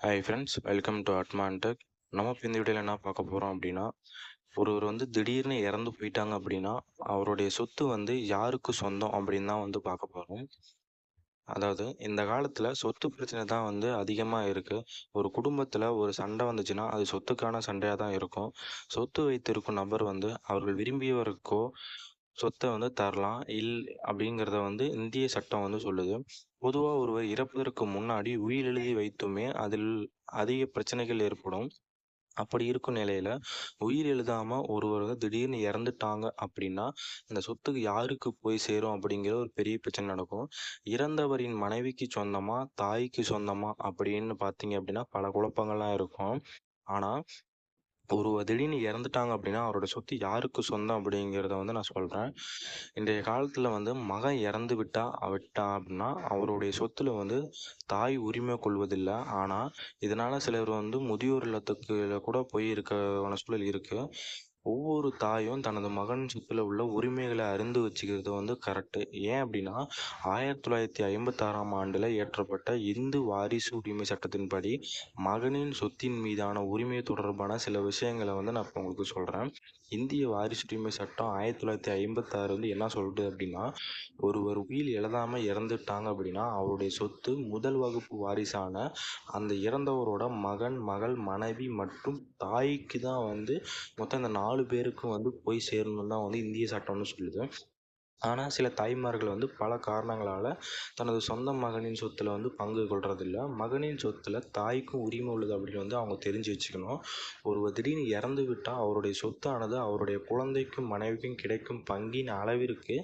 Hi friends welcome to அட்மான் tech நம்ம இப்போ இந்த வீடியோவில் என்ன பார்க்க போகிறோம் அப்படின்னா ஒருவர் வந்து திடீர்னு இறந்து போயிட்டாங்க அப்படின்னா அவருடைய சொத்து வந்து யாருக்கு சொந்தம் அப்படின்னு தான் வந்து பார்க்க போகிறோம் அதாவது இந்த காலத்தில் சொத்து பிரச்சனை தான் வந்து அதிகமாக இருக்குது ஒரு குடும்பத்தில் ஒரு சண்டை வந்துச்சுன்னா அது சொத்துக்கான சண்டையாக தான் இருக்கும். சொத்து வைத்திருக்கும் நபர் வந்து அவர்கள் விரும்பியவருக்கோ சொத்தை வந்து தரலாம். இல் அப்படிங்கிறத வந்து இந்திய சட்டம் வந்து சொல்லுது. பொதுவாக ஒருவர் இறப்பதற்கு முன்னாடி உயிர் எழுதி வைத்துமே அதில் அதிக பிரச்சனைகள் ஏற்படும். அப்படி இருக்கும் நிலையில உயிர் எழுதாம ஒருவர் திடீர்னு இறந்துட்டாங்க அப்படின்னா இந்த சொத்துக்கு யாருக்கு போய் சேரும் அப்படிங்கிற ஒரு பெரிய பிரச்சனை நடக்கும். இறந்தவரின் மனைவிக்கு சொந்தமா தாய்க்கு சொந்தமா அப்படின்னு பார்த்தீங்க அப்படின்னா பல குழப்பங்கள்லாம் இருக்கும். ஆனால் ஒரு திடீர்னு இறந்துட்டாங்க அப்படின்னா அவரோட சொத்து யாருக்கு சொந்தம் அப்படிங்கிறத வந்து நான் சொல்கிறேன் இன்றைய காலத்தில் வந்து மகன் இறந்து விட்டா விட்டான் அப்படின்னா அவருடைய சொத்துல வந்து தாய் உரிமை கொள்வதில்லை. ஆனால் இதனால் சிலர் வந்து முதியோர் இல்லத்துக்கு கூட போய் இருக்க சூழல் இருக்குது ஒவ்வொரு தாயும் தனது மகன் சொத்தில் உள்ள உரிமைகளை அறிந்து வச்சுக்கிறது வந்து கரெக்டு ஏன் அப்படின்னா ஆயிரத்தி தொள்ளாயிரத்தி ஐம்பத்தாறாம் ஆண்டில் இயற்றப்பட்ட இந்து வாரிசு உரிமை சட்டத்தின்படி மகனின் சொத்தின் மீதான உரிமை தொடர்பான சில விஷயங்களை வந்து நான் இப்போ உங்களுக்கு சொல்கிறேன் இந்திய வாரிசு உரிமை சட்டம் ஆயிரத்தி தொள்ளாயிரத்தி ஐம்பத்தாறு வந்து என்ன சொல்லுது அப்படின்னா ஒருவர் உயிர் எழுதாமல் இறந்துட்டாங்க அப்படின்னா அவருடைய சொத்து முதல் வகுப்பு வாரிசான அந்த இறந்தவரோட மகன் மகள் மனைவி மற்றும் தாய்க்கு தான் வந்து மொத்தம் இந்த நாலு நாலு பேருக்கும் வந்து போய் சேரணும்னு தான் வந்து இந்திய சட்டம்னு சொல்லுது. ஆனால் சில தாய்மார்கள் வந்து பல காரணங்களால் தனது சொந்த மகனின் சொத்தில் வந்து பங்கு கொள்றதில்ல. மகனின் சொத்தில் தாய்க்கும் உரிமை உள்ளது அப்படின்னு வந்து அவங்க தெரிஞ்சு வச்சுக்கணும். ஒருவர் திடீர்னு இறந்து விட்டால் அவருடைய சொத்தானது அவருடைய குழந்தைக்கும் மனைவிக்கும் கிடைக்கும் பங்கின் அளவிற்கு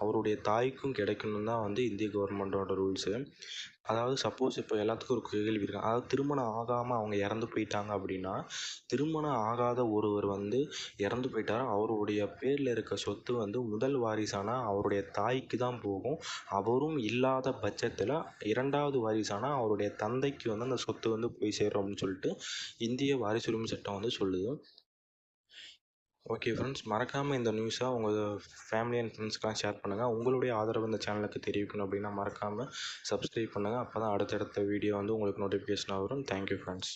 அவருடைய தாய்க்கும் கிடைக்கணும் தான் வந்து இந்திய கவர்மெண்ட்டோட ரூல்ஸு அதாவது சப்போஸ் இப்போ எல்லாத்துக்கும் ஒரு கேள்வி இருக்காங்க அதாவது திருமணம் ஆகாமல் அவங்க இறந்து போயிட்டாங்க அப்படின்னா திருமணம் ஆகாத ஒருவர் வந்து இறந்து போயிட்டார். அவருடைய பேரில் இருக்க சொத்து வந்து முதல் வாரிசான அவருடைய தாய்க்கு தான் போகும். அவரும் இல்லாத பட்சத்தில் இரண்டாவது வாரிசான அவருடைய தந்தைக்கு வந்து அந்த சொத்து வந்து போய் சேரும் அப்படின்னு சொல்லிட்டு இந்திய வாரிசுரிமை சட்டம் வந்து சொல்லுது. ஓகே ஃப்ரெண்ட்ஸ் மறக்காமல் இந்த நியூஸை உங்கள் ஃபேமிலி அண்ட் ஃப்ரெண்ட்ஸ்க்கெலாம் ஷேர் பண்ணுங்கள் உங்களுடைய ஆதரவு இந்த சேனலுக்கு தெரிவிக்கணும் அப்படின்னா மறக்காமல் சப்ஸ்கிரைப் பண்ணுங்கள் அப்போ தான் அடுத்தடுத்த வீடியோ வந்து உங்களுக்கு நோட்டிஃபிகேஷனாக வரும். Thank you friends